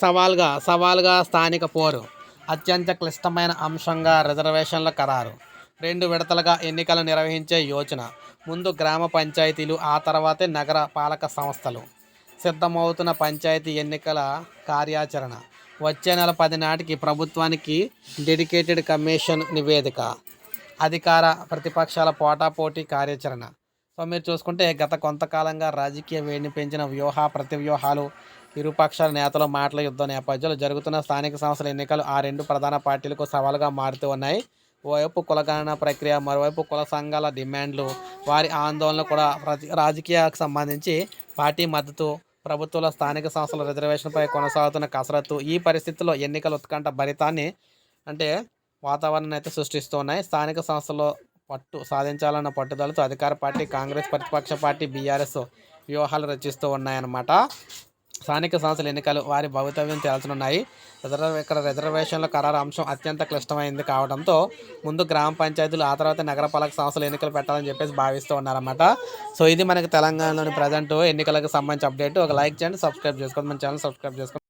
సవాల్గా సవాల్గా స్థానిక పోరు. అత్యంత క్లిష్టమైన అంశంగా రిజర్వేషన్ల ఖరారు. రెండు విడతలుగా ఎన్నికలు నిర్వహించే యోచన. ముందు గ్రామ పంచాయతీలు ఆ తర్వాతే నగర పాలక సంస్థలు. సిద్ధమవుతున్న పంచాయతీ ఎన్నికల కార్యాచరణ. వచ్చే నెల పది నాటికి ప్రభుత్వానికి డెడికేటెడ్ కమిషన్ నివేదిక. అధికార ప్రతిపక్షాల పోటాపోటీ కార్యాచరణ. సో మీరు చూసుకుంటే గత కొంతకాలంగా రాజకీయ వేడిని పెంచిన వ్యూహ ప్రతివ్యూహాలు ఇరుపక్షాల నేతల మాటల యుద్ధ నేపథ్యంలో జరుగుతున్న స్థానిక సంస్థల ఎన్నికలు ఆ రెండు ప్రధాన పార్టీలకు సవాలుగా మారుతూ ఉన్నాయి. ఓవైపు కులగణన ప్రక్రియ మరోవైపు కుల సంఘాల డిమాండ్లు వారి ఆందోళనలు కూడా ప్రతి రాజకీయాలకు సంబంధించి పార్టీ మద్దతు ప్రభుత్వంలో స్థానిక సంస్థల రిజర్వేషన్పై కొనసాగుతున్న కసరత్తు ఈ పరిస్థితుల్లో ఎన్నికల ఉత్కంఠ భరితాన్ని అంటే వాతావరణాన్ని అయితే సృష్టిస్తూ ఉన్నాయి స్థానిక సంస్థల్లో పట్టు సాధించాలన్న పట్టుదలతో అధికార పార్టీ కాంగ్రెస్ ప్రతిపక్ష పార్టీ బీఆర్ఎస్ వ్యూహాలు రచిస్తూ ఉన్నాయన్నమాట. స్థానిక సంస్థల ఎన్నికలు వారి భవితవ్యం తేల్చనున్నాయి. రిజర్వ్ ఇక్కడ రిజర్వేషన్ల ఖరారు అంశం అత్యంత క్లిష్టమైంది కావడంతో ముందు గ్రామ పంచాయతీలు ఆ తర్వాత నగరపాలక సంస్థలు ఎన్నికలు పెట్టాలని చెప్పేసి భావిస్తూ ఉన్నారన్నమాట. సో ఇది మనకి తెలంగాణలోని ప్రజెంట్ ఎన్నికలకు సంబంధించి అప్డేట్. ఒక లైక్ చేయండి సబ్స్క్రైబ్ చేసుకోండి మన ఛానల్ సబ్స్క్రైబ్ చేసుకోండి.